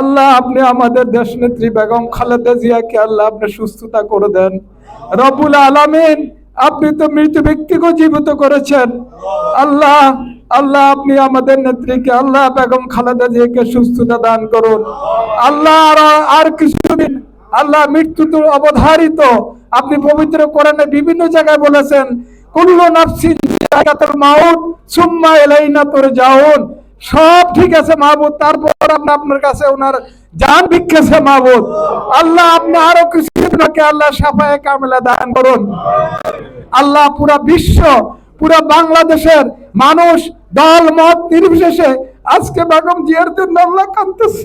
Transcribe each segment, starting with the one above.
আল্লাহ, আপনি আমাদের দেশ নেত্রী বেগম খালেদা জিয়াকে আল্লাহ আপনি সুস্থতা করে দেন। রবুল আলামিন, আপনি তো মৃত ব্যক্তিকে জীবিত করেছেন। আল্লাহ আল্লাহ আপনি আমাদের নেত্রীকে, আল্লাহ বেগম খালেদা জিয়াকে সুস্থতা দান করুন। আল্লাহ, আর কিছুদিন, আল্লাহ মৃত্যু তো অবধারিত। আপনি পবিত্র কোরআনে বিভিন্ন জায়গায় বলেছেন, কুল্লু নাফসিন মাউত, সুম্মা ইলাইনা তুরজাউন। সব ঠিক আছে মাহবুদ তারপর আপনি আপনার কাছে ওনার জান ভিক্ষেছে মাহবুদ আল্লাহ আপনি আরও কিছু আল্লাহ সাফায়ে কামেলা দান করুন। আল্লাহ পুরা বিশ্ব, পুরা বাংলাদেশের মানুষ দল, মত নির্বিশেষে আজকে বেগম জিয়ার জন্য আল্লাহ কাঁদতেছে।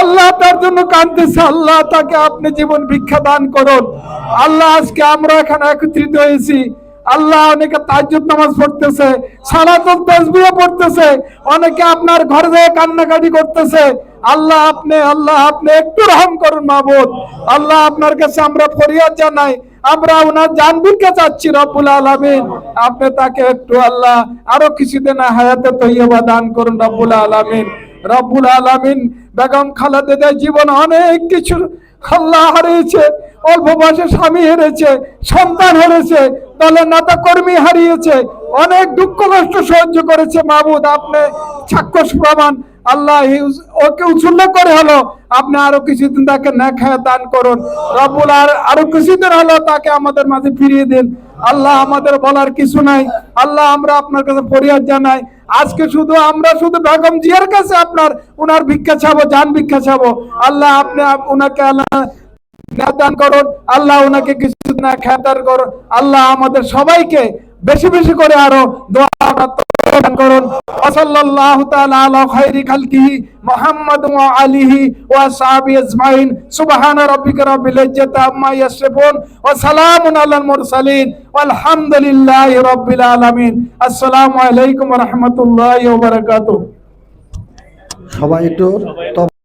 আল্লাহ তার জন্য কাঁদতেছে। আল্লাহ তাকে আপনি জীবন ভিক্ষা দান করুন। আল্লাহ আজকে আমরা এখানে একত্রিত হয়েছি। আল্লাহ অনেকে তাজ্জুদ নামাজ পড়তেছে সালাতুল তাসবিহ পড়তেছে, অনেকে আপনার ঘরে যেয়ে কান্নাকাটি করতেছে। আল্লাহ আপনি আল্লাহ আপনি একটু রহম করুন মাহবুদ আল্লাহ আপনার কাছে আমরা ফরিয়াদ জানাই, আমরা ওনার জান ভিক্ষা চাচ্ছি রব্বুল আলামিন। আপনি তাকে একটু আল্লাহ আরও কিছুদিন হায়াতে তৈয়বা দান করুন রব্বুল আলামিন। রব্বুল আলামিন, বেগম খালেদা জীবন অনেক কিছু আল্লাহ হারিয়েছে, অল্প বয়সে স্বামী হেরেছে, সন্তান হেরেছে দলের নেতা কর্মী হারিয়েছে, অনেক দুঃখ কষ্ট সহ্য করেছে মাহবুদ আপনি সাক্ষ্য প্রমাণ, আল্লাহ ওকে উৎসুল্ল করে হলো। আপনি আরও কিছুদিন তাকে নেখায় দান করুন। রব্বুল আর আরও কিছুদিন হলো তাকে আমাদের মাঝে ফিরিয়ে দিন। আল্লাহ আমাদের বলার কিছু নাই। আল্লাহ আমরা আপনার কাছে ফরিয়াদ জানাই। আজকে শুধু আমরা শুধু বেগম জিয়ার কাছে আপনার, উনার ভিক্ষা চাবো, জান ভিক্ষা চাবো। আল্লাহ আপনি আপ- উনাকে আল্লাহ দান করুন। আল্লাহ ওনাকে কিছু না, খেতার করুন আল্লাহ আমাদের সবাইকে বেশি বেশি করে আরও দোয়া করুন। ওয়াসাল্লাল্লাহু তাআলা আলা খাইরি খালকিহি মুহাম্মদ ওয়া আলিহি ওয়া সাহাবি আজমাইন। সুবহান রাব্বিকা রাব্বিল ইজ্জাতি আম্মা ইয়াসিফুন। ওয়া সালামুন আলাল মুরসালিন। ওয়ালহামদুলিল্লাহি রাব্বিল আলামিন। আসসালামু আলাইকুম ওয়া রাহমাতুল্লাহি ওয়া বারাকাতুহু। সবাই একটু